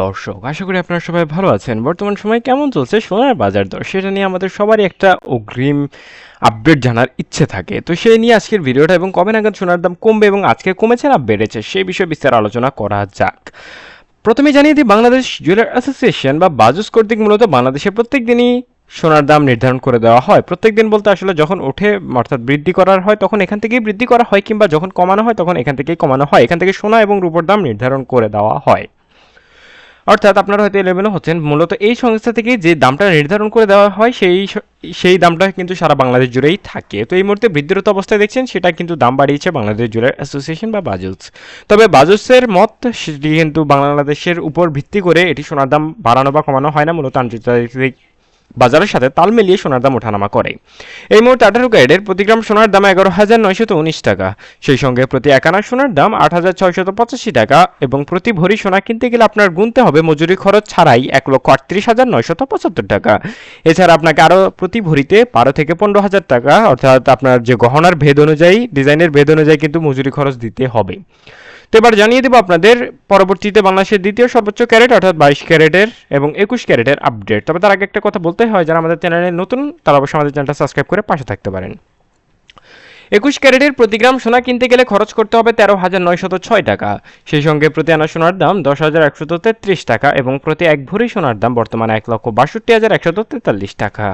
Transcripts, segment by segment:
দর্শক, আশা করি আপনারা সবাই ভালো আছেন। বর্তমান সময় কেমন চলছে সোনার বাজার দর? সেটা নিয়ে আমাদের সবারই একটা অগ্রিম আপডেট জানার ইচ্ছে থাকে। তো সেই নিয়ে আজকের ভিডিওটা এবং কবে নাগাদ সোনার দাম কমবে এবং আজকে কমেছে না বেড়েছে, সেই বিষয়ে বিস্তার আলোচনা করা যাক। প্রথমে জানিয়ে দিই, বাংলাদেশ জুয়েলার অ্যাসোসিয়েশন বা বাজুস কর্তৃক মূলত বাংলাদেশে প্রত্যেক দিনই সোনার দাম নির্ধারণ করে দেওয়া হয়। প্রত্যেক দিন বলতে আসলে যখন ওঠে, অর্থাৎ বৃদ্ধি করার হয়, তখন এখান থেকেই বৃদ্ধি করা হয় কিংবা যখন কমানো হয়, তখন এখান থেকেই কমানো হয়। এখান থেকে সোনা এবং রূপোর দাম নির্ধারণ করে দেওয়া হয়। অর্থাৎ আপনারা হয়তো এলোমেলো হচ্ছেন। মূলত এই সংস্থা থেকে যে দামটা নির্ধারণ করে দেওয়া হয়, সেই সেই দামটা কিন্তু সারা বাংলাদেশ জুড়েই থাকে। তো এই মুহূর্তে বৃদ্ধিরত অবস্থায় দেখছেন, সেটা কিন্তু দাম বাড়িয়েছে বাংলাদেশ জুড়ের অ্যাসোসিয়েশন বা বাজুস তবে বাজুসের মত, সেটি কিন্তু বাংলাদেশের উপর ভিত্তি করে এটি সোনার দাম বাড়ানো বা কমানো হয় না, মূলত আন্তর্জাতিক বাজারের সাথে তাল মিলিয়ে সোনার দাম ওঠানামা করে। এই মুহূর্তে আঠারো ক্যারেটের প্রতি গ্রাম সোনার দাম এগারো হাজার নয়শত উনিশ টাকা। সেই সঙ্গে প্রতি একানা সোনার দাম আট হাজার ছয়শত পঁচাশি টাকা এবং প্রতি ভরি সোনা কিনতে গেলে আপনার গুনতে হবে মজুরি খরচ ছাড়াই এক লক্ষ আটত্রিশ হাজার নয়শত পঁচাত্তর টাকা। এছাড়া আপনাকে আরও প্রতি ভরিতে বারো থেকে পনেরো হাজার টাকা, অর্থাৎ আপনার যে গহনার ভেদ অনুযায়ী, ডিজাইনের ভেদ অনুযায়ী কিন্তু মজুরি খরচ দিতে হবে। তো এবার জানিয়ে দেবো আপনাদের, পরবর্তীতে বাংলাদেশের দ্বিতীয় সর্বোচ্চ ক্যারেট, অর্থাৎ বাইশ ক্যারেটের এবং একুশ ক্যারেটের আপডেট তবে তার আগে একটা কথা বলতে হয় যারা আমাদের চ্যানেলে নতুন তারা অবশ্যই আমাদের চ্যানেলটা সাবস্ক্রাইব করে পাশে থাকতে পারেন। একুশ ক্যারেটের প্রতি গ্রাম সোনা কিনতে গেলে খরচ করতে হবে তেরো হাজার নয়শত ছয় টাকা। সেই সঙ্গে প্রতি আনা সোনার দাম দশ হাজার একশত তেত্রিশ টাকা এবং প্রতি এক ভরি সোনার দাম বর্তমানে এক লক্ষ বাষট্টি হাজার একশত তেতাল্লিশ টাকা।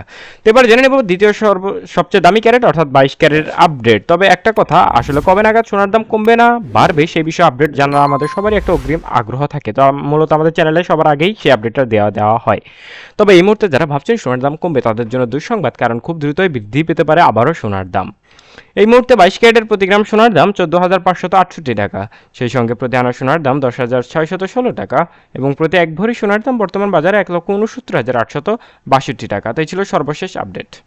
এবার জেনে নেব দ্বিতীয় সর্ব সবচেয়ে দামি ক্যারেট অর্থাৎ বাইশ ক্যারেট আপডেট। তবে একটা কথা, আসলে কবে নাগাদ সোনার দাম কমবে না? বাড়বে, সেই বিষয়ে আপডেট জানার আমাদের সবারই একটা অগ্রিম আগ্রহ থাকে। তো মূলত আমাদের চ্যানেলে সবার আগেই সেই আপডেটটা দেওয়া দেওয়া হয়। তবে এই মুহূর্তে যারা ভাবছেন সোনার দাম কমবে তাদের জন্য দুঃসংবাদ, কারণ খুব দ্রুতই বৃদ্ধি পেতে পারে আবারও সোনার দাম। এই মুহূর্তে বাইশ ক্যারেটের প্রতি গ্রাম সোনার দাম চোদ্দ হাজার পাঁচশত আটষট্টি টাকা। সেই সঙ্গে প্রতি আনা সোনার দাম দশ হাজার ছয়শত ষোলো টাকা এবং প্রতি এক ভরি সোনার দাম বর্তমান বাজারে এক লক্ষ উনসত্তর হাজার আটশত বাষট্টি টাকা। তাই ছিল সর্বশেষ আপডেট।